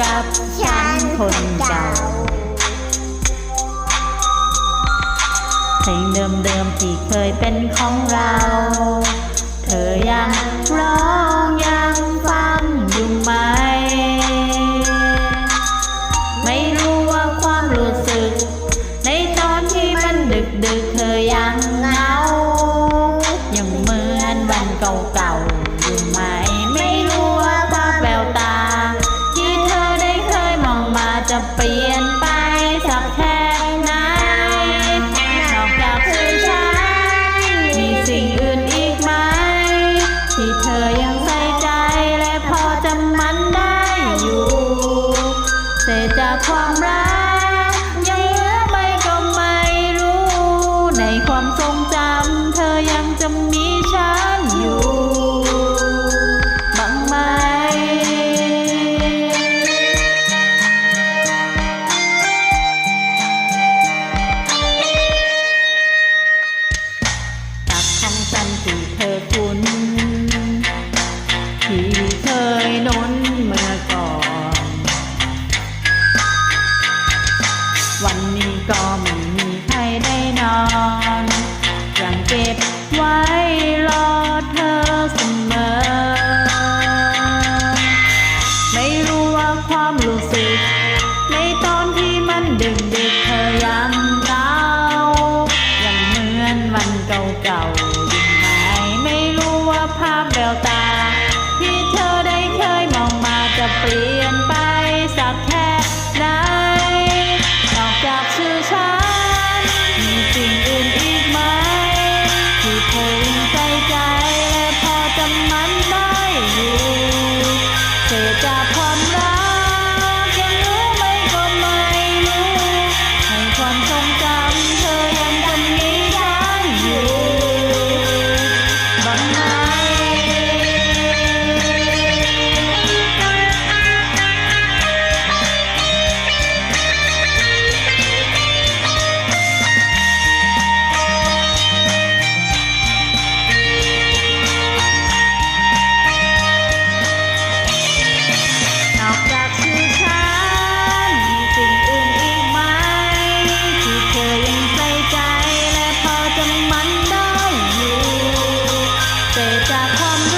กับฉันคนเก่าเพลงเดิมๆที่เคยเป็นของเรา เธอยังร้องยังฟังอยู่ไหม ไม่รู้ว่าความรู้สึก ในตอนที่มันดึกดึกๆเธอ ความรัก ยังเหลือไปก็ไม่รู้ ในความทรงจำเธอยังจะมีฉันอยู่ บ้างไหมกับของฉันที่เธอคุ้ ก็บไว้รอเธอเสมอ ไม่รู้ว่าความรู้สึก ในตอนที่มันดึกดึกเธอยังเหงายังเหมือนวันเก่าๆอยู่ไหมไม่รู้ว่าภาพแววตาที่ แ他们。